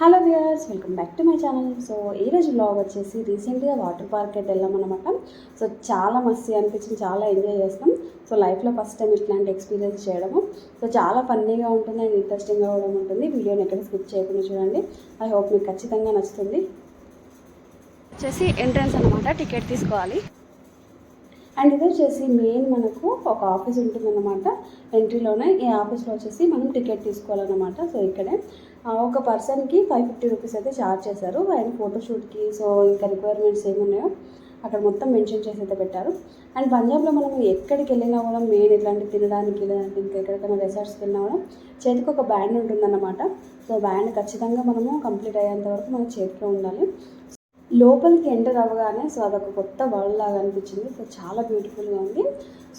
Hello viewers welcome back to my channel so ఈరోజు blog వచ్చేసి రీసెంట్గా వాటర్ పార్క్ అయితే వెళ్ళామన్నమాట సో చాలా మస్తీ అనిపించింది చాలా ఎంజాయ్ చేస్తాం సో లైఫ్లో ఫస్ట్ టైం ఇట్లాంటి ఎక్స్పీరియన్స్ చేయడము. సో చాలా ఫన్నీగా ఉంటుంది అండ్ ఇంట్రెస్టింగ్గా కూడా ఉంటుంది. వీడియోని ఎక్కడ స్కిప్ చేయకుండా చూడండి. ఐ హోప్ మీకు ఖచ్చితంగా నచ్చుతుంది. వచ్చేసి ఎంట్రన్స్ అనమాట టికెట్ తీసుకోవాలి. అండ్ ఇది వచ్చేసి మెయిన్ మనకు ఒక ఆఫీస్ ఉంటుందన్నమాట. ఎంట్రీలోనే ఈ ఆఫీస్లో వచ్చేసి మనం టికెట్ తీసుకోవాలన్నమాట. సో ఇక్కడే. ఒక పర్సన్కి ఫైవ్ ఫిఫ్టీ రూపీస్ అయితే ఛార్జ్ చేశారు. ఆయన ఫోటోషూట్కి సో ఇంకా రిక్వైర్మెంట్స్ ఏమున్నాయో అక్కడ మొత్తం మెన్షన్ చేసి అయితే పెట్టారు. అండ్ పంజాబ్లో మనం ఎక్కడికి వెళ్ళినా కూడా మెయిన్ ఇట్లాంటి తినడానికి లేదంటే ఇంకా ఎక్కడికైనా రిసార్ట్స్కి వెళ్ళినా కూడా చేతికి ఒక బ్యాండ్ ఉంటుందన్నమాట. సో బ్యాండ్ ఖచ్చితంగా మనము కంప్లీట్ అయ్యేంత వరకు మన చేతిలో ఉండాలి. లోపలికి ఎంటర్ అవ్వగానే సో అదొక కొత్త వరల్డ్ లాగా అనిపించింది. సో చాలా బ్యూటిఫుల్గా ఉంది.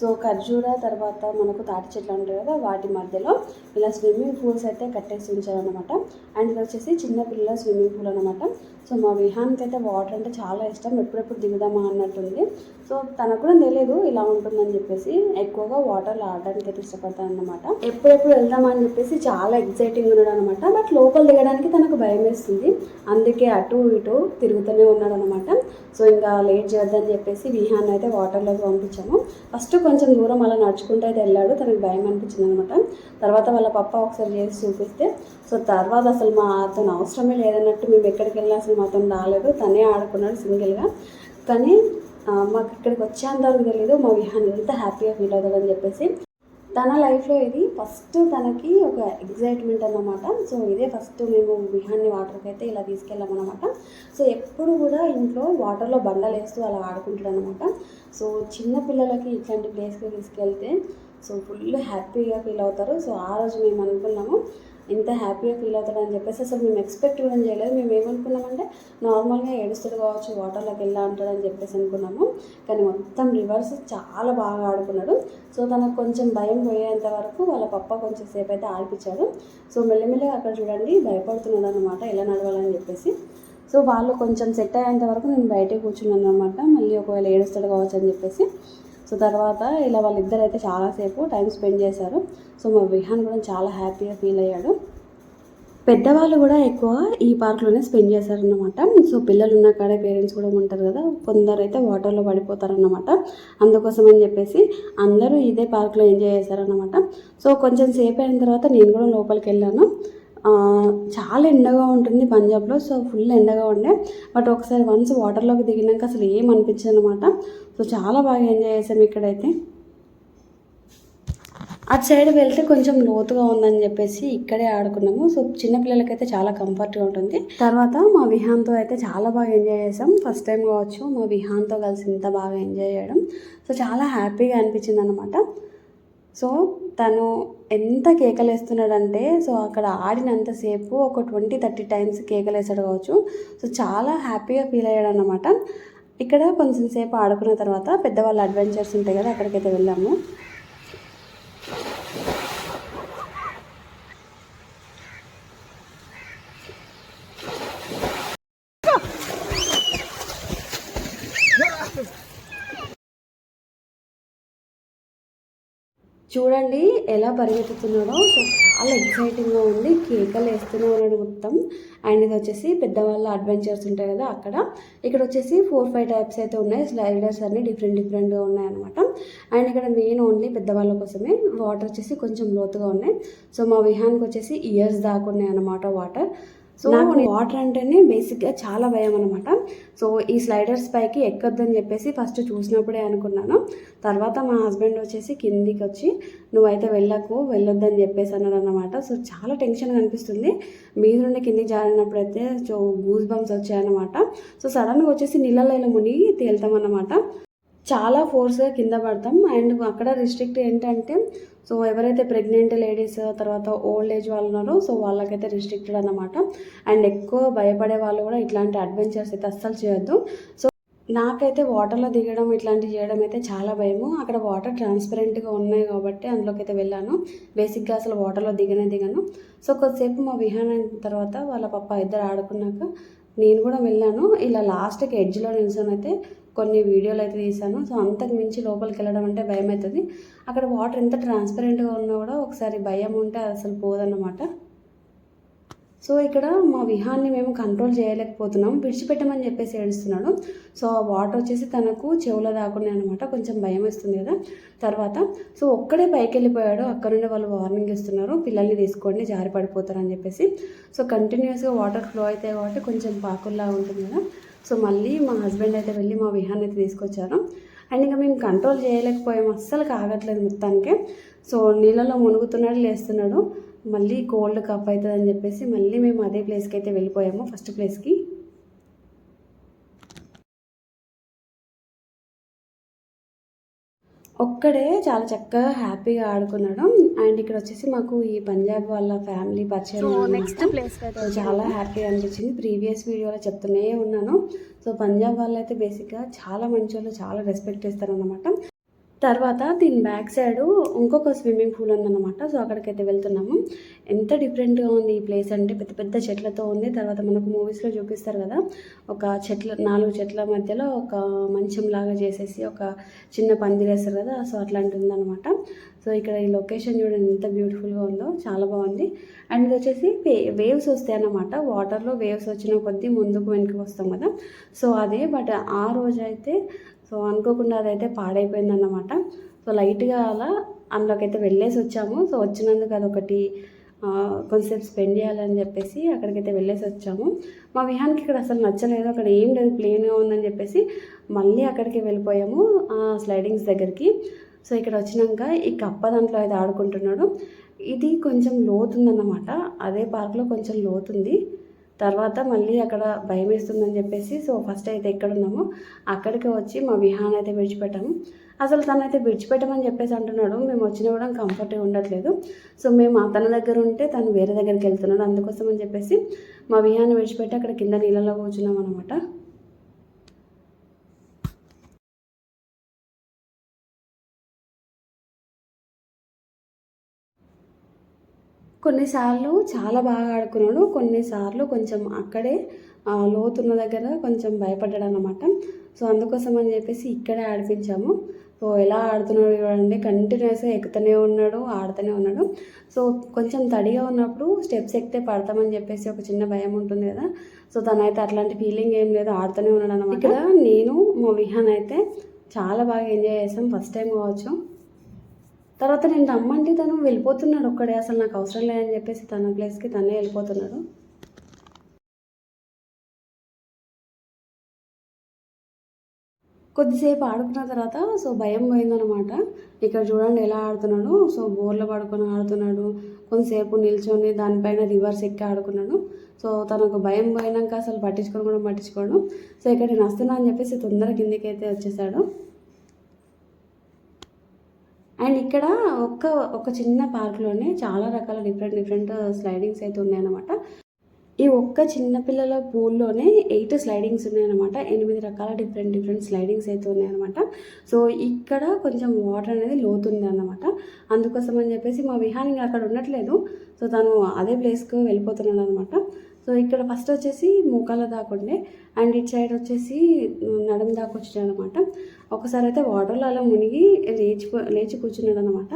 సో ఖర్జూర తర్వాత మనకు తాటి చెట్లు ఉంటాయి కదా వాటి మధ్యలో ఇలా స్విమ్మింగ్ పూల్స్ అయితే కట్టేసి ఉంచారనమాట అండ్ ఇది వచ్చేసి చిన్న పిల్లల స్విమ్మింగ్ పూల్ అనమాట సో మా విహాన్కి అయితే వాటర్ అంటే చాలా ఇష్టం ఎప్పుడెప్పుడు దిగుదామా అన్నట్టుంది. సో తనకు కూడా తెలియదు ఇలా ఉంటుందని చెప్పేసి ఎక్కువగా వాటర్లో ఆడడానికి అయితే ఇష్టపడతాను అనమాట ఎప్పుడెప్పుడు వెళ్దామా అని చెప్పేసి చాలా ఎగ్జైటింగ్ ఉన్నాడు అనమాట బట్ లోపల దిగడానికి తనకు భయం వేస్తుంది. అందుకే అటు ఇటు తిరుగుతూనే ఉన్నాడు అనమాట సో ఇంకా లేట్ చేయొద్దని చెప్పేసి విహాన్ అయితే వాటర్లోకి పంపించాము. ఫస్ట్ కొంచెం దూరం అలా నడుచుకుంటూ అయితే వెళ్ళాడు. తనకు భయం అనిపించింది అనమాట తర్వాత వాళ్ళ పప్ప ఒకసారి చేసి చూపిస్తే సో తర్వాత అసలు మా అతను అవసరమే లేదన్నట్టు మేము ఎక్కడికి వెళ్ళినా అసలు మాతో రాలేదు. తనే ఆడుకున్నాడు సింగిల్గా కానీ మాకు ఇక్కడికి వచ్చేంత తెలియదు మా విహాన్ ఎంత హ్యాపీగా ఫీల్ అవుతాడని చెప్పేసి తన లైఫ్లో ఇది ఫస్ట్ తనకి ఒక ఎగ్జైట్మెంట్ అన్నమాట. సో ఇదే ఫస్ట్ మేము బిహాన్ని వాటర్కి అయితే ఇలా తీసుకెళ్ళామన్నమాట సో ఎప్పుడు కూడా ఇంట్లో వాటర్లో బండలు వేస్తూ అలా ఆడుకుంటాడు అనమాట సో చిన్న పిల్లలకి ఇట్లాంటి ప్లేస్కి తీసుకెళ్తే సో ఫుల్ హ్యాపీగా ఫీల్ అవుతారు. సో ఆ రోజు మేము అనుకున్నాము ఇంత హ్యాపీగా ఫీల్ అవుతాడు అని చెప్పేసి అసలు మేము ఎక్స్పెక్ట్ కూడా చేయలేదు. మేము ఏమనుకున్నామంటే నార్మల్గా ఏడుస్తాడు కావచ్చు వాటర్లోకి వెళ్ళా అంటాడని చెప్పేసి అనుకున్నాము. కానీ మొత్తం రివర్స్ చాలా బాగా ఆడుకున్నాడు. సో తనకు కొంచెం భయం పోయేంత వరకు వాళ్ళ పప్ప కొంచెం సేపు అయితే ఆడిపించాడు. సో మెల్లమెల్లగా అక్కడ చూడండి భయపడుతున్నాడు అనమాట ఎలా నడవాలని చెప్పేసి. సో వాళ్ళు కొంచెం సెట్ అయ్యేంత వరకు నేను బయటే కూర్చున్నాను అనమాట మళ్ళీ ఒకవేళ ఏడుస్తాడు కావచ్చు అని చెప్పేసి. సో తర్వాత ఇలా వాళ్ళిద్దరు అయితే చాలాసేపు టైం స్పెండ్ చేశారు. సో మా విహాన్ కూడా చాలా హ్యాపీగా ఫీల్ అయ్యాడు. పెద్దవాళ్ళు కూడా ఎక్కువ ఈ పార్క్లోనే స్పెండ్ చేశారన్నమాట. సో పిల్లలు ఉన్న కాడే పేరెంట్స్ కూడా ఉంటారు కదా కొందరు అయితే వాటర్లో పడిపోతారన్నమాట. అందుకోసం అని చెప్పేసి అందరూ ఇదే పార్క్లో ఎంజాయ్ చేశారన్నమాట. సో కొంచెం సేపు అయిన తర్వాత నేను కూడా లోపలికి వెళ్ళాను. చాలా ఎండగా ఉంటుంది పంజాబ్లో సో ఫుల్ ఎండగా ఉండే. బట్ ఒకసారి వన్స్ వాటర్లోకి దిగినాక అసలు ఏం అనిపించదు అనమాట సో చాలా బాగా ఎంజాయ్ చేసాం ఇక్కడైతే. అటు సైడ్ వెళ్తే కొంచెం లోతుగా ఉందని చెప్పేసి ఇక్కడే ఆడుకున్నాము. సో చిన్నపిల్లలకైతే చాలా కంఫర్ట్గా ఉంటుంది. తర్వాత మా విహాన్తో అయితే చాలా బాగా ఎంజాయ్ చేసాం ఫస్ట్ టైం కావచ్చు మా విహాన్తో కలిసి ఇంత బాగా ఎంజాయ్ చేయడం. సో చాలా హ్యాపీగా అనిపించింది అనమాట సో తను ఎంత కేకలేస్తున్నాడంటే సో అక్కడ ఆడినంతసేపు ఒక ట్వంటీ థర్టీ టైమ్స్ కేకలేసాడు కావచ్చు. సో చాలా హ్యాపీగా ఫీల్ అయ్యాడు అనమాట ఇక్కడ కొంచెం సేపు ఆడుకున్న తర్వాత పెద్దవాళ్ళ అడ్వెంచర్స్ ఉంటాయి కదా అక్కడికైతే వెళ్ళాము. చూడండి ఎలా పరిగెత్తుతున్నాడో. సో చాలా ఎక్సైటింగ్గా ఉంది. కేకలు వేస్తూనే ఉన్నాడు మొత్తం అండ్ ఇది వచ్చేసి పెద్దవాళ్ళ అడ్వెంచర్స్ ఉంటాయి కదా అక్కడ. ఇక్కడ వచ్చేసి ఫోర్ ఫైవ్ టైప్స్ అయితే ఉన్నాయి. స్లైడర్స్ అన్ని డిఫరెంట్ డిఫరెంట్గా ఉన్నాయన్నమాట అండ్ ఇక్కడ మెయిన్ ఓన్లీ పెద్దవాళ్ళ కోసమే. వాటర్ వచ్చేసి కొంచెం లోతుగా ఉన్నాయి. సో మా విహానికి వచ్చేసి ఇయర్స్ దాకా ఉన్నాయి అన్నమాట వాటర్ సో నాకు వాటర్ అంటేనే బేసిక్గా చాలా భయం అనమాట సో ఈ స్లైడర్స్ పైకి ఎక్కొద్దని చెప్పేసి ఫస్ట్ చూసినప్పుడే అనుకున్నాను. తర్వాత మా హస్బెండ్ వచ్చేసి కిందికి వచ్చి నువ్వైతే వెళ్ళకు వెళ్ళొద్దని చెప్పేసి అన్నాడు అనమాట సో చాలా టెన్షన్ అనిపిస్తుంది మీద నుండి కిందికి జారినప్పుడైతే సో గూస్ బంప్స్ వచ్చాయన్నమాట. సో సడన్గా వచ్చేసి నీళ్ళలో మునిగి తేలుతామన్నమాట. చాలా ఫోర్స్గా కింద పడతాం. అండ్ అక్కడ రిస్ట్రిక్ట్ ఏంటంటే సో ఎవరైతే ప్రెగ్నెంట్ లేడీస్ తర్వాత ఓల్డ్ ఏజ్ వాళ్ళు ఉన్నారో సో వాళ్ళకైతే రిస్ట్రిక్టెడ్ అన్నమాట. అండ్ ఎక్కువ భయపడే వాళ్ళు కూడా ఇట్లాంటి అడ్వెంచర్స్ అయితే అస్సలు చేయొద్దు. సో నాకైతే వాటర్లో దిగడం ఇట్లాంటివి చేయడం అయితే చాలా భయము. అక్కడ వాటర్ ట్రాన్స్పరెంట్గా ఉన్నాయి కాబట్టి అందులోకి అయితే వెళ్ళాను. బేసిక్గా అసలు వాటర్లో దిగనే దిగాను. సో కొద్దిసేపు మా విహాన్ తర్వాత వాళ్ళ పప్ప ఇద్దరు ఆడుకున్నాక నేను కూడా వెళ్ళాను. ఇలా లాస్ట్కి ఎడ్జ్లో నిల్చొని అయితే కొన్ని వీడియోలు అయితే తీశాను. సో అంతకు మించి లోపలికి వెళ్ళడం అంటే భయం అవుతుంది అక్కడ వాటర్ ఎంత ట్రాన్స్పరెంట్గా ఉన్నా కూడా ఒకసారి భయం ఉంటే అది అసలు పోదన్నమాట. సో ఇక్కడ మా విహాన్ని మేము కంట్రోల్ చేయలేకపోతున్నాం. విడిచిపెట్టమని చెప్పేసి ఏడుస్తున్నాడు. సో ఆ వాటర్ వచ్చేసి తనకు చెవులో దాకున్నాయి అనమాట కొంచెం భయం వేస్తుంది కదా. తర్వాత సో ఒక్కడే పైకి వెళ్ళిపోయాడు. అక్కడ నుండి వాళ్ళు వార్నింగ్ ఇస్తున్నారు. పిల్లల్ని తీసుకోండి జారి పడిపోతారని చెప్పేసి. సో కంటిన్యూస్గా వాటర్ ఫ్లో అవుతాయి కాబట్టి కొంచెం పాకుల్లా ఉంటుంది కదా. సో మళ్ళీ మా హస్బెండ్ అయితే వెళ్ళి మా విహాన్ని అయితే తీసుకొచ్చారు. అండ్ ఇంకా మేము కంట్రోల్ చేయలేకపోయాము అస్సలు కాగట్లేదు మొత్తానికి. సో నీళ్ళలో మునుగుతున్నాడు లేస్తున్నాడు. మళ్ళీ కోల్డ్ కప్ అవుతుందని చెప్పేసి మళ్ళీ మేము అదే ప్లేస్కి అయితే వెళ్ళిపోయాము. ఫస్ట్ ప్లేస్కి ఒక్కడే చాలా చక్కగా హ్యాపీగా ఆడుకున్నాడు. అండ్ ఇక్కడ వచ్చేసి మాకు ఈ పంజాబ్ వాళ్ళ ఫ్యామిలీ పరిచయం నెక్స్ట్ ప్లేస్ చాలా హ్యాపీగా అనిపించింది. ప్రీవియస్ వీడియోలో చెప్తూనే ఉన్నాను. సో పంజాబ్ వాళ్ళు అయితే బేసిక్గా చాలా మంచి వాళ్ళు చాలా రెస్పెక్ట్ ఇస్తారన్నమాట తర్వాత దీని బ్యాక్ సైడ్ ఇంకొక స్విమ్మింగ్ పూల్ ఉందన్నమాట. సో అక్కడికైతే వెళ్తున్నాము. ఎంత డిఫరెంట్గా ఉంది ఈ ప్లేస్ అంటే పెద్ద పెద్ద చెట్లతో ఉంది. తర్వాత మనకు మూవీస్లో చూపిస్తారు కదా ఒక చెట్ల నాలుగు చెట్ల మధ్యలో ఒక మంచం లాగా చేసేసి ఒక చిన్న పందిరేస్తారు కదా సో అట్లాంటి ఉందన్నమాట. సో ఇక్కడ ఈ లొకేషన్ చూడండి ఎంత బ్యూటిఫుల్గా ఉందో చాలా బాగుంది. అండ్ ఇది వచ్చేసి వేవ్స్ వస్తాయి అన్నమాట. వాటర్లో వేవ్స్ వచ్చిన కొద్దీ ముందుకు వెనక్కి వస్తాం కదా. సో అదే బట్ ఆ రోజు అయితే సో అనుకోకుండా అదైతే పాడైపోయింది అన్నమాట సో లైట్గా అలా అందులోకి అయితే వెళ్ళేసి వచ్చాము. సో వచ్చినందుకు అదొకటి ఆ, కొంచెంసేపు స్పెండ్ చేయాలని చెప్పేసి అక్కడికైతే వెళ్ళేసి వచ్చాము. మా విహానికి ఇక్కడ అసలు నచ్చలేదు. అక్కడ ఏం లేదు ప్లెయిన్గా ఉందని చెప్పేసి మళ్ళీ అక్కడికి వెళ్ళిపోయాము స్లైడింగ్స్ దగ్గరికి. సో ఇక్కడ వచ్చినాక ఈ కప్ప దాంట్లో అయితే ఆడుకుంటున్నాడు. ఇది కొంచెం లోతుందన్నమాట. అదే పార్క్లో కొంచెం లోతుంది. తర్వాత మళ్ళీ అక్కడ భయం వేస్తుందని చెప్పేసి సో ఫస్ట్ అయితే ఎక్కడ ఉన్నామో. అక్కడికి వచ్చి మా విహాన్ అయితే విడిచిపెట్టాము. అసలు తనైతే విడిచిపెట్టమని చెప్పేసి అంటున్నాడు. మేము వచ్చినా కూడా కంఫర్ట్గా ఉండట్లేదు. సో మేము ఆ తన దగ్గర ఉంటే తను వేరే దగ్గరికి వెళ్తున్నాడు. అందుకోసం అని చెప్పేసి మా విహాన్ని విడిచిపెట్టి అక్కడ కింద నీళ్ళలో కూర్చున్నాం అనమాట కొన్నిసార్లు చాలా బాగా ఆడుకున్నాడు కొన్నిసార్లు కొంచెం అక్కడే లోతున్న దగ్గర కొంచెం భయపడ్డాడు అనమాట సో అందుకోసం అని చెప్పేసి ఇక్కడే ఆడిపించాము. సో ఎలా ఆడుతున్నాడు చూడండి కంటిన్యూస్గా ఎక్కుతూనే ఉన్నాడు ఆడుతూనే ఉన్నాడు. సో కొంచెం తడిగా ఉన్నప్పుడు స్టెప్స్ ఎక్కితే పడతామని చెప్పేసి ఒక చిన్న భయం ఉంటుంది కదా. సో తనైతే అట్లాంటి ఫీలింగ్ ఏం లేదు ఆడుతూనే ఉన్నాడు అనమాట ఇక్కడ నేను మా విహాన్ అయితే చాలా బాగా ఎంజాయ్ చేసాం ఫస్ట్ టైం కావచ్చు. తర్వాత నేను రమ్మంటే తను వెళ్ళిపోతున్నాడు ఒక్కడే. అసలు నాకు అవసరం లేదని చెప్పేసి తన ప్లేస్కి తనే వెళ్ళిపోతున్నాడు. కొద్దిసేపు ఆడుకున్న తర్వాత సో భయం పోయిందనమాట. ఇక్కడ చూడండి ఎలా ఆడుతున్నాడు. సో బోర్లో పడుకొని ఆడుతున్నాడు. కొంతసేపు నిల్చొని దానిపైన రివర్స్ ఎక్కి ఆడుకున్నాడు. సో తనకు భయం పోయినాక అసలు పట్టించుకోవడం కూడా పట్టించుకోడు. సో ఇక్కడ నేను వస్తున్నా అని చెప్పేసి తొందరగా కిందికి అయితే వచ్చేసాడు. అండ్ ఇక్కడ ఒక్క ఒక చిన్న పార్క్లోనే చాలా రకాల డిఫరెంట్ డిఫరెంట్ స్లైడింగ్స్ అయితే ఉన్నాయన్నమాట. ఈ ఒక్క చిన్నపిల్లల పూల్లోనే ఎయిట్ స్లైడింగ్స్ ఉన్నాయన్నమాట. ఎనిమిది రకాల డిఫరెంట్ డిఫరెంట్ స్లైడింగ్స్ అయితే ఉన్నాయన్నమాట. సో ఇక్కడ కొంచెం వాటర్ అనేది లోతుంది అన్నమాట అందుకోసం అని చెప్పేసి మా విహాన్ అక్కడ ఉండట్లేదు. సో తను అదే ప్లేస్కి వెళ్ళిపోతున్నాడు అనమాట సో ఇక్కడ ఫస్ట్ వచ్చేసి మోకాల దాకుండే అండ్ ఇటు సైడ్ వచ్చేసి నడుం దాకా వచ్చాడు అనమాట ఒకసారి అయితే వాటర్లో అలా మునిగి లేచి లేచి కూర్చున్నాడు అనమాట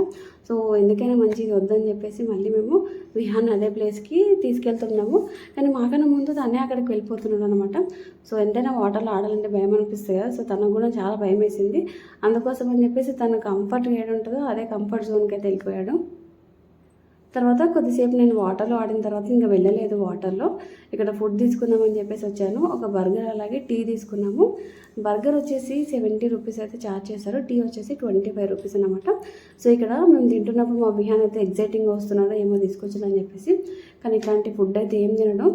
సో ఎందుకైనా మంచిది వద్దని చెప్పేసి మళ్ళీ మేము విహాన్ అదే ప్లేస్కి తీసుకెళ్తున్నాము. కానీ మాకన్నా ముందు తనే అక్కడికి వెళ్ళిపోతున్నాడు అనమాట సో ఎంతైనా వాటర్లో ఆడాలంటే భయం అనిపిస్తుంది కదా. సో తనకు కూడా చాలా భయం వేసింది. అందుకోసం అని చెప్పేసి తన కంఫర్ట్ ఏడు ఉంటుందో అదే కంఫర్ట్ జోన్కి అయితే వెళ్ళిపోయాడు. తర్వాత కొద్దిసేపు నేను వాటర్లో ఆడిన తర్వాత ఇంకా వెళ్ళలేదు వాటర్లో. ఇక్కడ ఫుడ్ తీసుకుందామని చెప్పేసి వచ్చాను. ఒక బర్గర్ అలాగే టీ తీసుకున్నాము. బర్గర్ వచ్చేసి సెవెంటీ రూపీస్ అయితే ఛార్జ్ చేశారు. టీ వచ్చేసి ట్వంటీ ఫైవ్ రూపీస్ అనమాట సో ఇక్కడ మేము తింటున్నప్పుడు మా బిహాన్ అయితే ఎగ్జైటింగ్ వస్తున్నాడో ఏమో తీసుకొచ్చిందని చెప్పేసి. కానీ ఇట్లాంటి ఫుడ్ అయితే ఏం తినడం.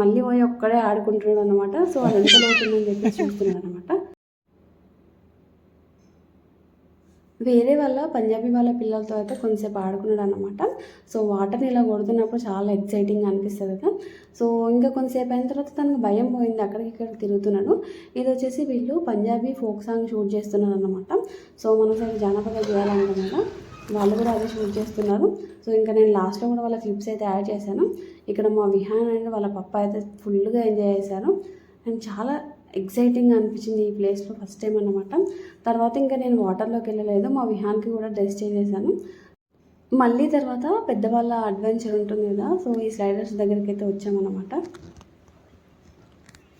మళ్ళీ పోయి ఒక్కడే ఆడుకుంటున్నాడు అనమాట సో అది ఎంత అవుతుందని చెప్పేసి చూస్తున్నాడు అనమాట వేరే వాళ్ళ పంజాబీ వాళ్ళ పిల్లలతో అయితే కొంచెంసేపు ఆడుకున్నాడు అనమాట సో వాటర్ని ఇలా కొడుతున్నప్పుడు చాలా ఎక్సైటింగ్ అనిపిస్తుంది కదా. సో ఇంకా కొంతసేపు అయిన తర్వాత తనకు భయం పోయింది అక్కడికి ఇక్కడ తిరుగుతున్నాడు. ఇది వచ్చేసి వీళ్ళు పంజాబీ ఫోక్ సాంగ్ షూట్ చేస్తున్నారు అనమాట సో మనం సరే జానపద చేయాలంటాం వాళ్ళు కూడా అదే షూట్ చేస్తున్నారు. సో ఇంకా నేను లాస్ట్లో కూడా వాళ్ళ క్లిప్స్ అయితే యాడ్ చేశాను. ఇక్కడ మా విహాన్ అండ్ వాళ్ళ పప్ప అయితే ఫుల్గా ఎంజాయ్ చేశారు. అండ్ చాలా ఎగ్జైటింగ్ అనిపించింది ఈ ప్లేస్లో ఫస్ట్ టైం అనమాట తర్వాత ఇంకా నేను వాటర్లోకి వెళ్ళలేదు మా విహాన్కి కూడా డ్రెస్ చేసేసాను. మళ్ళీ తర్వాత పెద్దవాళ్ళ అడ్వెంచర్ ఉంటుంది కదా సో ఈ స్లైడర్స్ దగ్గరికి అయితే వచ్చామన్నమాట.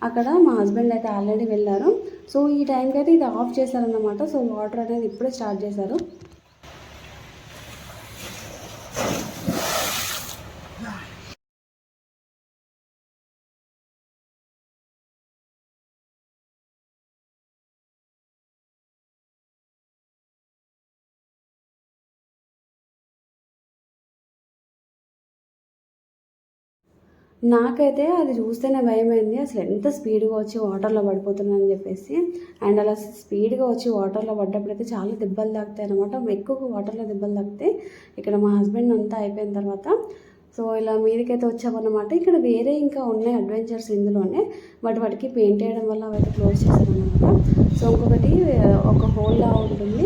అక్కడ మా హస్బెండ్ అయితే ఆల్రెడీ వెళ్ళారు. సో ఈ టైంకి అయితే ఇది ఆఫ్ చేశారన్నమాట సో వాటర్ అనేది ఇప్పుడే స్టార్ట్ చేశారు. నాకైతే అది చూస్తేనే భయమైంది. అసలు ఎంత స్పీడ్గా వచ్చి వాటర్లో పడిపోతున్నానని చెప్పేసి. అండ్ అలా స్పీడ్గా వచ్చి వాటర్లో పడ్డప్పుడైతే చాలా దెబ్బలు తాకుతాయి అనమాట ఎక్కువ వాటర్లో దెబ్బలు తాకుతాయి ఇక్కడ మా హస్బెండ్ అంతా అయిపోయిన తర్వాత. సో ఇలా మీదకైతే వచ్చామన్నమాట. ఇక్కడ వేరే ఇంకా ఉన్నాయి అడ్వెంచర్స్ ఇందులోనే. బట్ వాటికి పెయింట్ వేయడం వల్ల అవైతే క్లోజ్ చేశారనమాట సో ఇంకొకటి ఒక హోల్లా ఉంటుంది.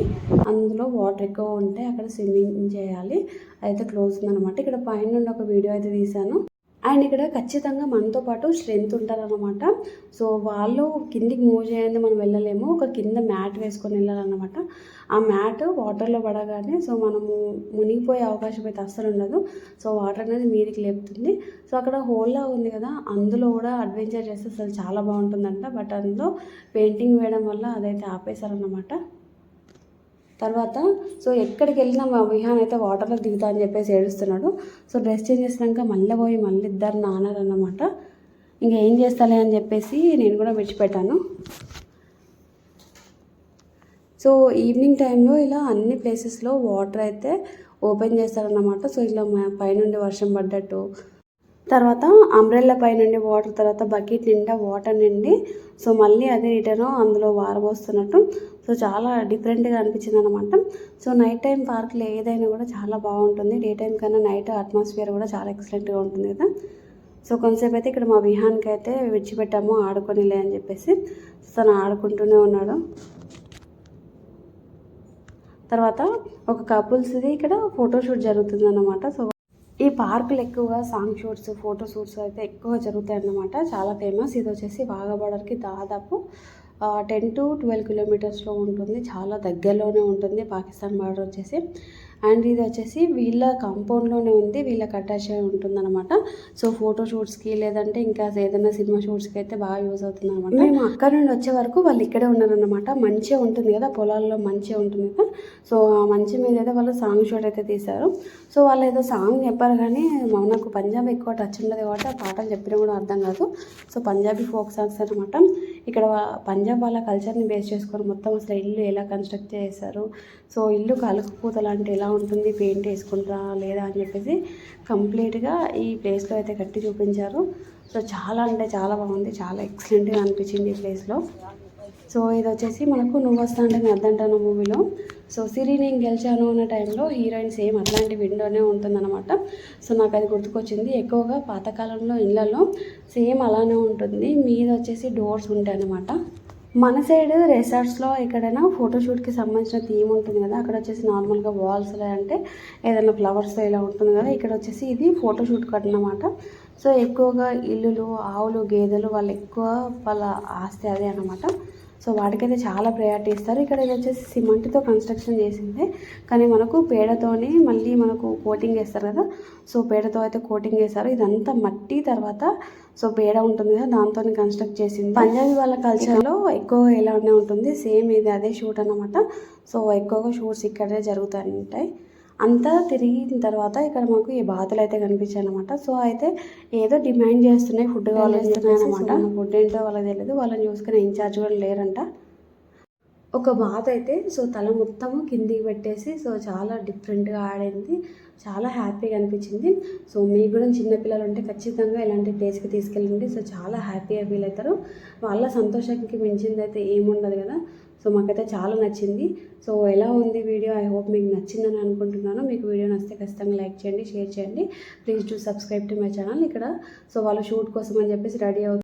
అందులో వాటర్ ఎక్కువ ఉంటే అక్కడ స్విమ్మింగ్ చేయాలి. అయితే క్లోజ్ ఉందన్నమాట. ఇక్కడ పైన ఒక వీడియో అయితే తీశాను. అండ్ ఇక్కడ ఖచ్చితంగా మనతో పాటు స్ట్రెంత్ ఉంటారనమాట సో వాళ్ళు కిందికి మూవ్ చేయండి మనం వెళ్ళలేము. ఒక కింద మ్యాట్ వేసుకొని వెళ్ళాలన్నమాట. ఆ మ్యాట్ వాటర్లో పడగానే సో మనము మునిగిపోయే అవకాశం అయితే అస్సలు ఉండదు. సో వాటర్ అనేది మీదికి లేపుతుంది. సో అక్కడ హోల్లా ఉంది కదా అందులో కూడా అడ్వెంచర్ చేస్తే అసలు చాలా బాగుంటుందంట. బట్ అందులో పెయింటింగ్ వేయడం వల్ల అదైతే ఆపేశారన్నమాట. తర్వాత సో ఎక్కడికి వెళ్ళినా మా విహాన్ అయితే వాటర్లో దిగుతా అని చెప్పేసి ఏడుస్తున్నాడు. సో డ్రెస్ చేంజ్ చేసినాక మళ్ళీ పోయి మళ్ళీ ఇద్దరు నానారన్నమాట ఇంకా ఏం చేస్తాలే అని చెప్పేసి నేను కూడా విడిచిపెట్టాను. సో ఈవినింగ్ టైంలో ఇలా అన్ని ప్లేసెస్లో వాటర్ అయితే ఓపెన్ చేస్తారన్నమాట. సో ఇలా పైనుండి వర్షం పడ్డట్టు తర్వాత అంబ్రెల్లా పై నుండి వాటర్ తర్వాత బకెట్ నిండా వాటర్ నిండి సో మళ్ళీ అదే రిటర్న్ అందులో వారబోస్తున్నట్టు సో చాలా డిఫరెంట్గా అనిపించింది అనమాట సో నైట్ టైం పార్క్లో ఏదైనా కూడా చాలా బాగుంటుంది. డే టైం కన్నా నైట్ అట్మాస్ఫియర్ కూడా చాలా ఎక్సలెంట్గా ఉంటుంది కదా. సో కొంతసేపు అయితే ఇక్కడ మా విహాన్కి అయితే విడిచిపెట్టాము ఆడుకొనిలే అని చెప్పేసి. తను ఆడుకుంటూనే ఉన్నాడు. తర్వాత ఒక కపుల్స్ది ఇక్కడ ఫోటోషూట్ జరుగుతుంది అన్నమాట సో ఈ పార్కులు ఎక్కువగా సాంగ్ షూట్స్ ఫోటో షూట్స్ అయితే ఎక్కువ జరుగుతాయి అన్నమాట చాలా ఫేమస్. ఇది వచ్చేసి వాఘా దాదాపు టెన్ టు ట్వెల్వ్ కిలోమీటర్స్లో ఉంటుంది. చాలా దగ్గరలోనే ఉంటుంది. పాకిస్తాన్ బార్డర్ వచ్చేసి. అండ్ ఇది వచ్చేసి వీళ్ళ కాంపౌండ్లోనే ఉంది వీళ్ళకి అటాచ్ అయి ఉంటుందన్నమాట. సో ఫోటో షూట్స్కి లేదంటే ఇంకా ఏదైనా సినిమా షూట్స్కి అయితే బాగా యూజ్ అవుతుంది అనమాట మేము అక్కడ నుండి వచ్చే వరకు వాళ్ళు ఇక్కడే ఉన్నారనమాట మంచిగా ఉంటుంది కదా పొలాల్లో మంచిగా ఉంటుంది కదా. సో ఆ మంచి మీద అయితే వాళ్ళు సాంగ్ షూట్ అయితే తీశారు. సో వాళ్ళు ఏదో సాంగ్ చెప్పారు కానీ నాకు పంజాబ్ ఎక్కువ టచ్ ఉండదు కాబట్టి ఆ పాటలు చెప్పినా కూడా అర్థం కాదు. సో పంజాబీ ఫోక్ సాంగ్స్ అనమాట ఇక్కడ పంజాబ్ వాళ్ళ కల్చర్ని బేస్ చేసుకొని మొత్తం అసలు ఇల్లు ఎలా కన్స్ట్రక్ట్ చేశారు. సో ఇల్లు కలుపుకూత లాంటి ఎలా ఉంటుంది పెయింట్ వేసుకుంటారా లేదా అని చెప్పేసి కంప్లీట్గా ఈ ప్లేస్లో అయితే కట్టి చూపించారు. సో చాలా అంటే చాలా బాగుంది చాలా ఎక్సలెంట్గా అనిపించింది ఈ ప్లేస్లో. సో ఇది వచ్చేసి మనకు నువ్వు వస్తా అంటే నేను అద్దంటాను మూవీలో. సో సిరి నేను గెలిచాను అన్న టైంలో హీరోయిన్ సేమ్ అట్లాంటి విండోనే ఉంటుందన్నమాట. సో నాకు అది గుర్తుకొచ్చింది ఎక్కువగా పాతకాలంలో ఇళ్ళలో సేమ్ అలానే ఉంటుంది. మీద వచ్చేసి డోర్స్ ఉంటాయి అన్నమాట మన సైడ్ రిసార్ట్స్లో ఎక్కడైనా ఫోటోషూట్కి సంబంధించిన థీమ్ ఉంటుంది కదా అక్కడ వచ్చేసి నార్మల్గా వాల్స్ అంటే ఏదైనా ఫ్లవర్స్ ఇలా ఉంటుంది కదా ఇక్కడ వచ్చేసి ఇది ఫోటోషూట్ కట్టనమాట సో ఎక్కువగా ఇల్లులు ఆవులు గేదెలు వాళ్ళు ఎక్కువ వాళ్ళ ఆస్తి అదే అనమాట సో వాటికైతే చాలా ప్రయారిటీ ఇస్తారు. ఇక్కడ ఇది వచ్చేసి సిమెంట్తో కన్స్ట్రక్షన్ చేసిందే. కానీ మనకు పేడతోనే మళ్ళీ మనకు కోటింగ్ వేస్తారు కదా. సో పేడతో అయితే కోటింగ్ వేస్తారు ఇదంతా మట్టి తర్వాత సో పేడ ఉంటుంది కదా దాంతో కన్స్ట్రక్ట్ చేసింది. పంజాబీ వాళ్ళ కల్చర్లో ఎక్కువ ఇలానే ఉంటుంది. సేమ్ ఇది అదే షూట్ అనమాట సో ఎక్కువగా షూట్స్ ఇక్కడే జరుగుతూ ఉంటాయి. అంతా తిరిగిన తర్వాత ఇక్కడ మాకు ఈ బాతులు అయితే కనిపించాయి అనమాట సో అయితే ఏదో డిమాండ్ చేస్తున్నాయి ఫుడ్ కావాలని అనమాట ఫుడ్ ఏంటో వాళ్ళకి తెలియదు వాళ్ళని చూసుకునే ఇన్ఛార్జ్ కూడా లేరంట. ఒక బాత అయితే సో తల మొత్తము కిందికి పెట్టేసి సో చాలా డిఫరెంట్గా ఆడింది. చాలా హ్యాపీగా అనిపించింది. సో మీకు కూడా చిన్నపిల్లలు ఉంటే ఖచ్చితంగా ఇలాంటి ప్లేస్కి తీసుకెళ్ళండి. సో చాలా హ్యాపీగా ఫీల్ అవుతారు. వాళ్ళ సంతోషానికి మించింది అయితే ఏముండదు కదా. సో మాకైతే చాలా నచ్చింది. సో ఎలా ఉంది వీడియో? ఐ హోప్ మీకు నచ్చిందని అనుకుంటున్నాను. మీకు వీడియో నచ్చితే ఖచ్చితంగా లైక్ చేయండి షేర్ చేయండి. Please to subscribe to my channel ఇక్కడ సో వాళ్ళు షూట్ కోసం అని చెప్పేసి రెడీ అవుతుంది